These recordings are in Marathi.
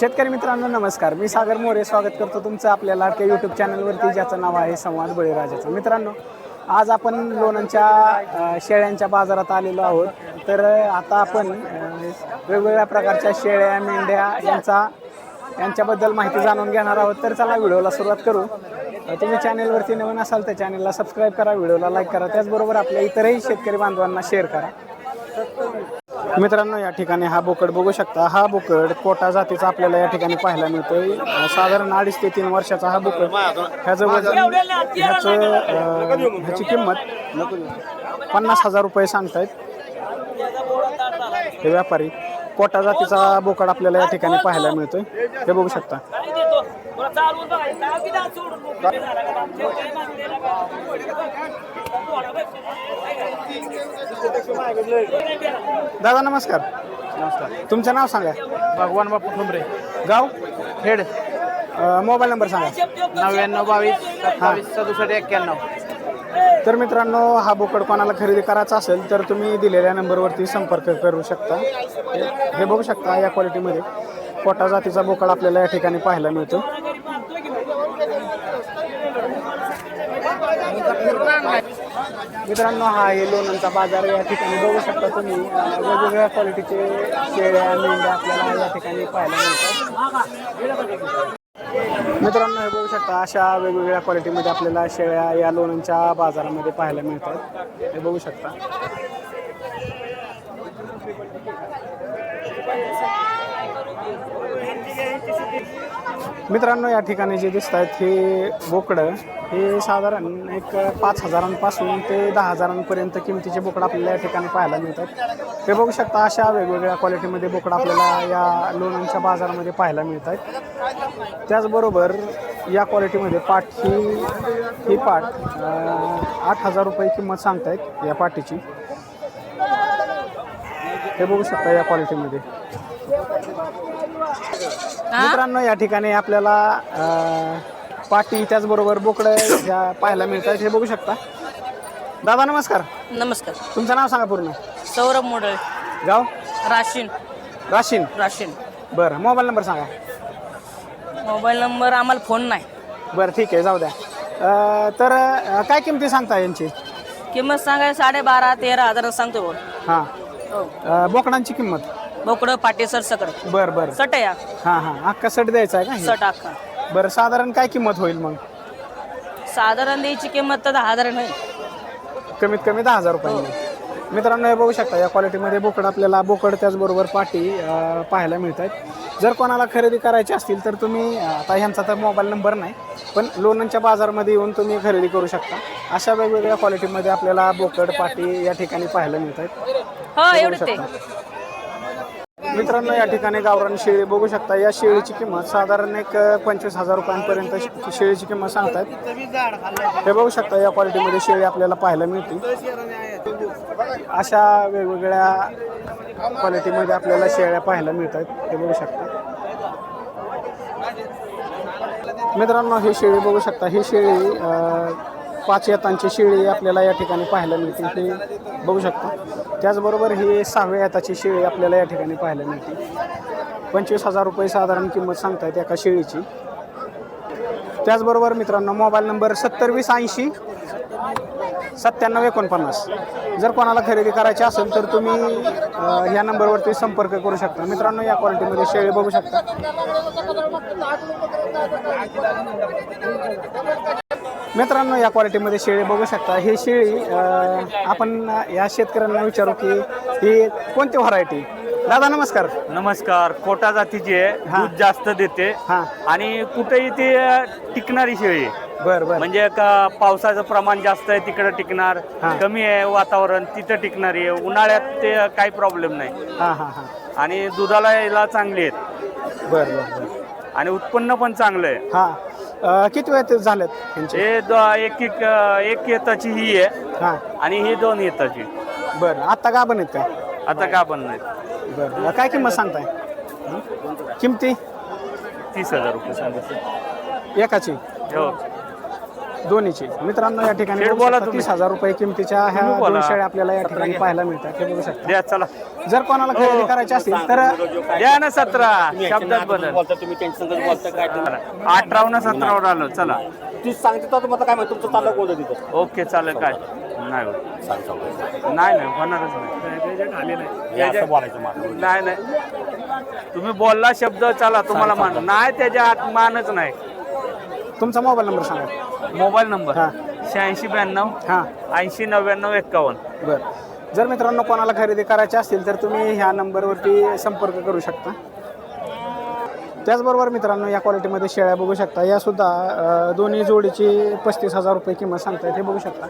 शेतकरी मित्रांनो नमस्कार. मी सागर मोरे. स्वागत करतो तुमचं आपल्या लाडक्या यूट्यूब चॅनलवरती ज्याचं नाव आहे संवाद बळीराजाचं. मित्रांनो आज आपण लोणांच्या शेळ्यांच्या बाजारात आलेलो आहोत. तर आता आपण वेगवेगळ्या प्रकारच्या शेळ्या मेंढ्या यांचा यांच्याबद्दल माहिती जाणून घेणार आहोत. तर चला व्हिडिओला सुरुवात करू. तुम्ही चॅनलवरती नवीन असाल तर चॅनलला सबस्क्राईब करा व्हिडिओला लाईक करा. त्याचबरोबर आपल्या इतरही शेतकरी बांधवांना शेअर करा. मित्रांनो या ठिकाणी हा बोकड बघू शकता. हा बोकड कोटा जातीचा आपल्याला या ठिकाणी पाहायला मिळतोय. साधारण अडीच ते तीन वर्षाचा हा बोकड. ह्याचं वजन ह्याचं ह्याची किंमत पन्नास हजार रुपये सांगतायत. हे व्यापारी कोटा जातीचा बोकड आपल्याला या ठिकाणी पाहायला मिळतोय. हे बघू शकता. दादा नमस्कार. नमस्कार. तुमचं नाव सांगा. भगवान बापू ठुमरे. गाव? हेड मोबाईल नंबर सांगा. नव्याण्णव बावीस सत्तावीस सदुसष्ट एक्क्याण्णव. तर मित्रांनो हा बोकड कोणाला खरेदी करायचा असेल तर तुम्ही दिलेल्या नंबरवरती संपर्क करू शकता. हे- हे बघू शकता या क्वालिटीमध्ये कोटा जातीचा बोकड आपल्याला या ठिकाणी पाहायला मिळतो. मित्रांनो हा आहे लोणंदचा बाजार या ठिकाणी बघू शकता तुम्ही. वेगवेगळ्या क्वालिटीचे शेळ्या मेंढ्या आपल्याला या ठिकाणी पाहायला मिळतात. मित्रांनो हे बघू शकता अशा वेगवेगळ्या क्वालिटीमध्ये आपल्याला शेळ्या या लोणंदच्या बाजारामध्ये पाहायला मिळतात. हे बघू शकता. मित्रांनो या ठिकाणी जे दिसत आहेत हे बोकडं हे साधारण एक पाच हजारांपासून ते दहा हजारांपर्यंत किमतीचे बोकडं आपल्याला या ठिकाणी पाहायला मिळतात. हे बघू शकता अशा वेगवेगळ्या क्वालिटीमध्ये बोकडं आपल्याला या लोणांच्या बाजारामध्ये पाहायला मिळत आहेत त्याचबरोबर या क्वालिटीमध्ये पाट ही ही पाट आठ हजार रुपये किंमत सांगतायत या पाटीची. हे बघू शकता या क्वालिटीमध्ये मित्रांनो या ठिकाणी आपल्याला अं, पाटी त्याचबरोबर बोकडं ह्या पाहायला मिळतात हे बघू शकता. दादा नमस्कार. नमस्कार. तुमचं नाव सांगा पूर्ण. सौरभ मोडळे. गाव? राशीन. राशीन. राशीन. बरं मोबाईल नंबर सांगा. मोबाईल नंबर आम्हाला फोन नाही. बरं ठीक आहे जाऊ द्या. अं, तर अं, काय किमती सांगता यांची? किंमत सांगाय साडेबारा तेरा हजार सांगतो बोल हां. हो. बोकडांची किंमत? बोकडं पाटी सर सकड बरं बरं. सट या हां. हां अख्खा सट द्यायचा आहे का हे? सट अख्खा. बरं साधारण काय किंमत होईल मग? साधारण द्यायची किंमत तर दहा हजार नाही कमीत कमी दहा हजार रुपयांनी मित्रांनो हे बघू शकता या क्वालिटीमध्ये बोकड आपल्याला बोकड त्याचबरोबर पाटी अं, पाहायला मिळत आहेत जर कोणाला खरेदी करायची असतील तर तुम्ही अं, आता ह्यांचा तर मोबाईल नंबर नाही पण लोणंदच्या बाजारमध्ये येऊन तुम्ही खरेदी करू शकता. अशा वेगवेगळ्या क्वालिटीमध्ये आपल्याला बोकड पाटी या ठिकाणी पाहायला मिळत आहेत हो एवढे ते मित्रांनो या ठिकाणी गावरान शेळी बघू शकता. या शेळीची किंमत साधारण एक पंचवीस हजार रुपयांपर्यंत शेळीची किंमत सांगतात हे बघू शकता या क्वालिटीमध्ये शेळी आपल्याला पाहायला मिळते अशा वेगवेगळ्या क्वालिटीमध्ये आपल्याला शेळ्या पाहायला मिळतात हे बघू शकता. मित्रांनो ही शेळी बघू शकता. ही शेळी पाच येतांची शेळी आपल्याला या ठिकाणी पाहायला मिळते ही बघू शकता. त्याचबरोबर ही सहाव्या येताची शेळी आपल्याला या ठिकाणी पाहायला मिळते पंचवीस हजार रुपये साधारण किंमत सांगतायत एका शेळीची. त्याचबरोबर मित्रांनो मोबाईल नंबर सत्तर वीस ऐंशी सत्त्याण्णव एकोणपन्नास. जर कोणाला खरेदी करायची असेल तर तुम्ही ह्या नंबरवरती संपर्क करू शकता. मित्रांनो या क्वालिटीमध्ये शेळी बघू शकता. मित्रांनो या क्वालिटीमध्ये शेळी बघू शकता. ही शेळी आपण या शेतकऱ्यांना विचारू की ही कोणती व्हरायटी दादा नमस्कार. नमस्कार. कोटा जातीची आहे. हा. दूध जास्त देते. हां. आणि कुठेही ती टिकणारी शेळी आहे. बरं बरं. म्हणजे का पावसाचं प्रमाण जास्त आहे तिकडे टिकणार. हा. कमी आहे वातावरण तिथं टिकणारी आहे. उन्हाळ्यात ते काही प्रॉब्लेम नाही. हां हां हां. आणि दुधाला यायला चांगली आहेत. बरं बरं बरं. आणि उत्पन्न पण चांगलं आहे. हां. अ, किती वेळ झालेत त्यांचे? हे द- एक एक एक येताची ही आहे हां. आणि ही दोन येताची. बरं आत्ता का बनत काय आता का पण नाही. बरं काय किंमत सांगताय? किमती? तीस हजार रुपये सांगितले. एकाची? हो. दोन्हीची. मित्रांनो या ठिकाणी बघू बोला शकता, तुम्ही. तीस हजार रुपये किमतीच्या ह्या तुम्ही बोला. दोन शेळ्या आपल्याला या ठिकाणी पाहायला मिळतात. हे बघू शकता. द्या चला. जर कोणाला खरेदी करायची असेल तर द्या ना सतरा. शब्दात बदल. बोलता तुम्ही त्यांच्या संगत बोलता काय तुम्ही अठरावन्न सतरावर आलो चला. ती सांगते तर तुम्हाला काय माहिती तुमचं चाललं बोलत तिथं? ओके चालेल काय? नाही होत. सांग सांग नाही नाही होणारच नाही. हे असं बोलायचं मला. नाही नाही. तुम्ही बोलला शब्द चला तुम्हाला मान नाही त्याच्या आत मानच नाही. तुमचा मोबाईल नंबर सांगा. Mobile number? हा. शहाऐंशी ब्याण्णव हां. ऐंशी नव्याण्णव एक्कावन्न. बरं. जर मित्रांनो कोणाला खरेदी करायची असतील तर तुम्ही ह्या नंबरवरती संपर्क करू शकता. त्याचबरोबर मित्रांनो या क्वालिटीमध्ये शेळ्या बघू शकता. या सुद्धा अं, दोन्ही जोडीची पस्तीस हजार रुपये किंमत सांगतायत. हे बघू शकता.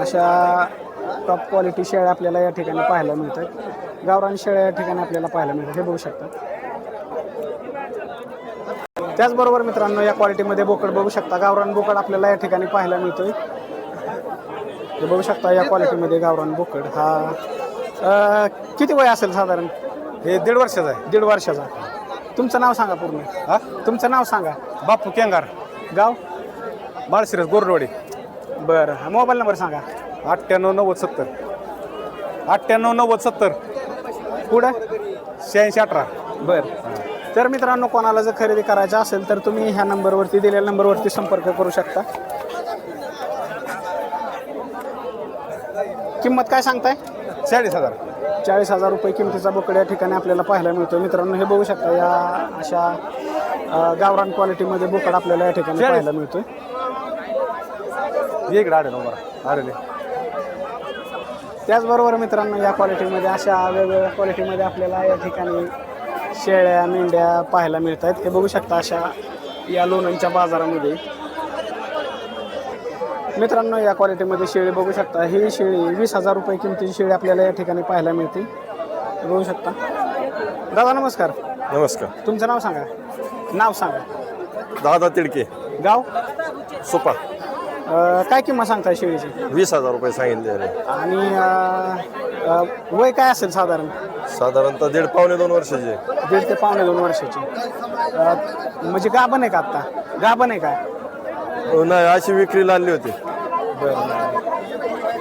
अशा टॉप क्वालिटी शेळ्या आपल्याला या ठिकाणी पाहायला मिळतात. गावरान शेळ्या या ठिकाणी आपल्याला पाहायला मिळतात. हे बघू शकता. त्याचबरोबर मित्रांनो या क्वालिटीमध्ये बोकड बघू शकता. गावरान बोकड आपल्याला या ठिकाणी पाहायला मिळतोय. हे बघू शकता या क्वालिटीमध्ये गावरान बोकड. हा अ, किती वय असेल साधारण? हे दीड वर्षाचा आहे. दीड वर्षाचा. तुमचं नाव सांगा पूर्ण. हा? तुमचं नाव सांगा. बापू केंगार. गाव? माळशिरस गोरडवाडी. बरं. हा मोबाईल नंबर सांगा. अठ्ठ्याण्णव नव्वद सत्तर. अठ्ठ्याण्णव नव्वद सत्तर. पुढं? शहाऐंशी अठरा. बरं. तर मित्रांनो कोणाला जर खरेदी करायचं असेल तर तुम्ही ह्या नंबरवरती दिलेल्या नंबरवरती संपर्क करू शकता. किंमत काय सांगताय? चाळीस हजार. चाळीस हजार रुपये किमतीचा बोकड या ठिकाणी आपल्याला पाहायला मिळतो. मित्रांनो हे बघू शकता या अशा गावरान क्वालिटीमध्ये बोकड आपल्याला या ठिकाणी. पाहायला नंबर आडले त्याचबरोबर मित्रांनो या क्वालिटीमध्ये अशा वेगवेगळ्या क्वालिटीमध्ये आपल्याला या ठिकाणी शेळ्या मेंढ्या पाहायला मिळत आहेत हे बघू शकता अशा या लोणंदच्या बाजारामध्ये. मित्रांनो या क्वालिटीमध्ये शेळी बघू शकता. ही शेळी वीस हजार रुपये किमतीची शेळी आपल्याला या ठिकाणी पाहायला मिळते. हे बघू शकता. दादा नमस्कार. नमस्कार. तुमचं नाव सांगा. नाव सांगा. दादा तिडके. गाव? सुपा. अं, काय किंमत सांगताय शेळीची? वीस हजार रुपये सांगितले आणि अं, अं, वय काय असेल साधारण? साधारणतः दीड पावणे दोन वर्षाचे. दीड ते पावणे दोन वर्षाची. अ, म्हणजे गाभण आहे का आत्ता? गाभण आहे का? हो, नाही अशी विक्रीला आणली होती.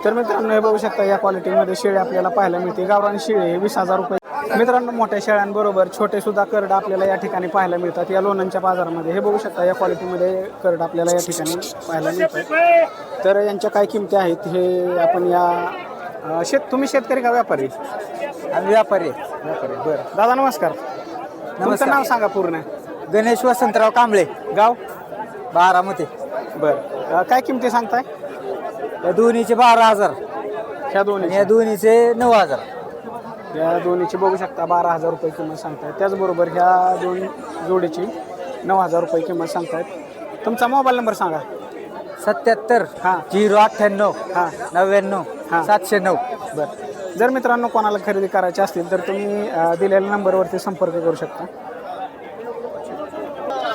तर मित्रांनो हे बघू शकता या क्वालिटीमध्ये शेळी आपल्याला पाहायला मिळते. गावरान शेळी हे वीस हजार रुपये मित्रांनो मोठ्या शेळ्यांबरोबर छोटे सुद्धा करड आपल्याला या ठिकाणी पाहायला मिळतात. या लोणंदच्या बाजारामध्ये हे बघू शकता या क्वालिटीमध्ये करड आपल्याला या ठिकाणी पाहायला मिळतात. तर यांच्या काय किमती आहेत हे आपण या शेत तुम्ही शेतकरी का व्यापारी? व्यापारी. व्यापारी. बरं. दादा नमस्कार. तुमचं नाव सांगा पूर्ण. गणेश वसंतराव कांबळे. गाव? बारामती. बरं. काय किमती सांगताय? या दोन्हीचे बारा हजार. ह्या दोन्ही आणि या दोन्हीचे नऊ हजार. या दोन्हीची बघू शकता बारा हजार रुपये किंमत सांगतायत. त्याचबरोबर ह्या दोन जोडीची नऊ हजार रुपये किंमत सांगतायत. तुमचा मोबाईल नंबर सांगा. सत्याहत्तर हां. झिरो अठ्ठ्याण्णव हां. नव्याण्णव हां. सातशे नऊ. बरं. जर मित्रांनो कोणाला खरेदी करायची असतील तर तुम्ही दिलेल्या नंबरवरती संपर्क करू शकता.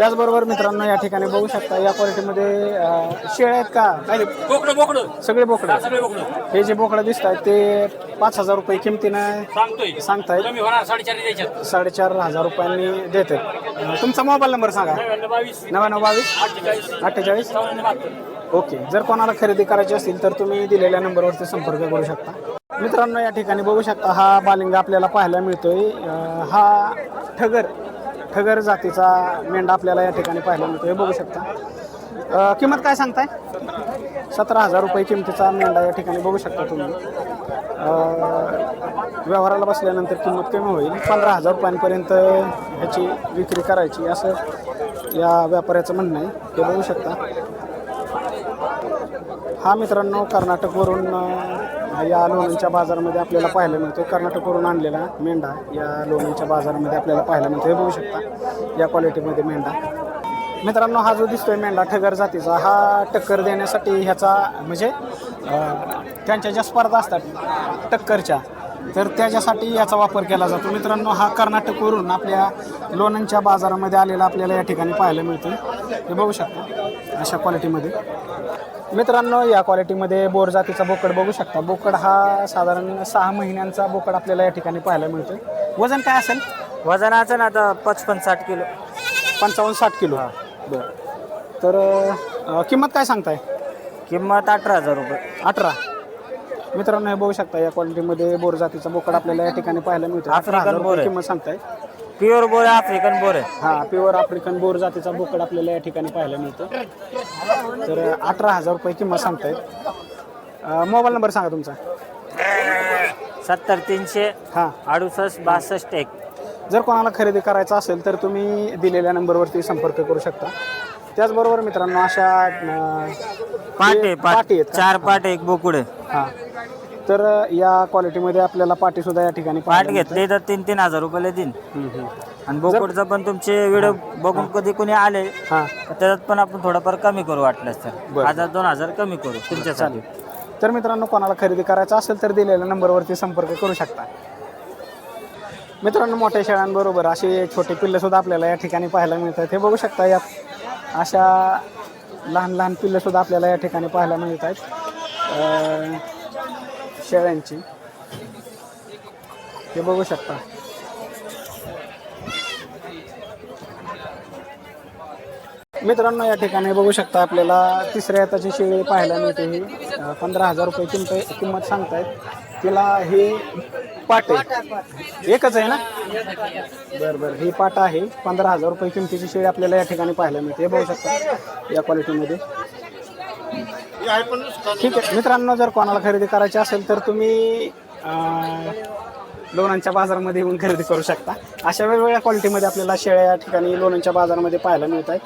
त्याचबरोबर मित्रांनो या ठिकाणी बघू शकता या क्वालिटीमध्ये अ, शेळ्या आहेत का? काय बोकडं बोकडं. सगळे बोकडे. सगळे बोकडं. हे जे बोकडं दिसत आहेत ते पाच हजार रुपये किमतीनं सांगतोय. सांगतायत. होणार साडेचार द्यायच्यात. साडेचार हजार रुपयांनी देतात अ, तुमचा मोबाईल नंबर सांगा. बावीस. नव्याण्णव बावीस? अठ्ठेचाळीस. ओके. जर कोणाला खरेदी करायची असतील तर तुम्ही दिलेल्या नंबरवरती संपर्क करू शकता. मित्रांनो या ठिकाणी बघू शकता हा बालिंगा आपल्याला पाहायला मिळतोय. हा ठगर ठगर जातीचा मेंढा आपल्याला या ठिकाणी पाहायला मिळतो. हे बघू शकता. किंमत काय सांगताय? सतरा हजार रुपये किमतीचा मेंढा या ठिकाणी बघू शकता तुम्ही. व्यवहाराला बसल्यानंतर किंमत कमी होईल. पंधरा हजार रुपयांपर्यंत ह्याची विक्री करायची असं या व्यापाऱ्याचं म्हणणं आहे. हे बघू शकता. हा मित्रांनो कर्नाटकवरून या लोणंदच्या बाजारामध्ये आपल्याला पाहायला मिळतो कर्नाटकवरून आणलेला मेंढा या लोणंदच्या बाजारामध्ये आपल्याला पाहायला मिळतो हे बघू शकता या क्वालिटीमध्ये मेंढा. मित्रांनो हा जो दिसतोय मेंढा ठगर जातीचा हा टक्कर देण्यासाठी ह्याचा म्हणजे त्यांच्या ज्या स्पर्धा असतात टक्करच्या तर त्याच्यासाठी याचा वापर केला जातो. मित्रांनो हा कर्नाटकवरून आपल्या लोणंदच्या बाजारामध्ये आलेला आपल्याला या ठिकाणी पाहायला मिळतो हे बघू शकता अशा क्वालिटीमध्ये. मित्रांनो या क्वालिटीमध्ये बोर जातीचा बोकड बघू शकता. बोकड हा साधारण सहा महिन्यांचा बोकड आपल्याला या ठिकाणी पाहायला मिळतोय. वजन काय असेल? वजनाचं ना आता पचपन साठ किलो. पंचावन्न साठ किलो. बरं. तर अ, किंमत काय सांगताय? किंमत अठरा हजार रुपये. अठरा. मित्रांनो हे बघू शकता या क्वालिटीमध्ये बोर जातीचा बोकड आपल्याला या ठिकाणी पाहायला मिळतो अठरा हजार बोर रुपये आहे. किंमत सांगताय. प्युअर बोर आहे आफ्रिकन बोर आहे. हा प्युअर आफ्रिकन बोर जातीचा बोकड आपल्याला या ठिकाणी पाहायला मिळतो तर अठरा हजार रुपये किंमत सांगतायत. मोबाईल नंबर सांगा तुमचा. सत्तर तीनशे हां. अडुसष्ट बासष्ट एक. जर कोणाला खरेदी करायचं असेल तर तुम्ही दिलेल्या नंबरवरती संपर्क करू शकता. त्याचबरोबर मित्रांनो अशा पाटे पाट? चार पाट एक बोकुड हां. तर या क्वालिटीमध्ये आपल्याला पाटी सुद्धा या ठिकाणी पाहायला मिळते. घेतले तर तीन तीन हजार रुपयाला देईन. हम्म, हम्म. आणि बोकुडचा पण तुमचे व्हिडिओ बघून कधी कोणी आले हां. तर त्याच्यात पण आपण थोडंफार कमी करू वाटल्यास तर बरं. हजार दोन हजार कमी करू तुमच्यासाठी. तर मित्रांनो कोणाला खरेदी करायचं असेल तर दिलेल्या नंबरवरती संपर्क करू शकता. मित्रांनो मोठ्या शेळ्यांबरोबर असे छोटे पिल्लं सुद्धा आपल्याला या ठिकाणी पाहायला मिळतात. हे बघू शकता यात अशा लहान लहान पिल्लं सुद्धा आपल्याला या ठिकाणी पाहायला मिळत आहेत अं, शेळ्यांची. हे बघू शकता. मित्रांनो या ठिकाणी बघू शकता आपल्याला तिसऱ्या हाताची शेळी पाहायला मिळते ही. पंधरा हजार रुपये किंमत किंमत सांगतायत. तिला हे पाट आहे. एकच आहे ना? बरं बरं. ही पाट आहे. पंधरा हजार रुपये किमतीची शेळी आपल्याला या ठिकाणी पाहायला मिळते. हे बघू शकता या क्वालिटीमध्ये ठीक आहे. मित्रांनो जर कोणाला खरेदी करायची असेल तर तुम्ही लोणांच्या बाजारामध्ये येऊन खरेदी करू शकता. अशा वेगवेगळ्या क्वालिटीमध्ये आपल्याला शेळ्या या ठिकाणी लोणांच्या बाजारामध्ये पाहायला मिळत आहेत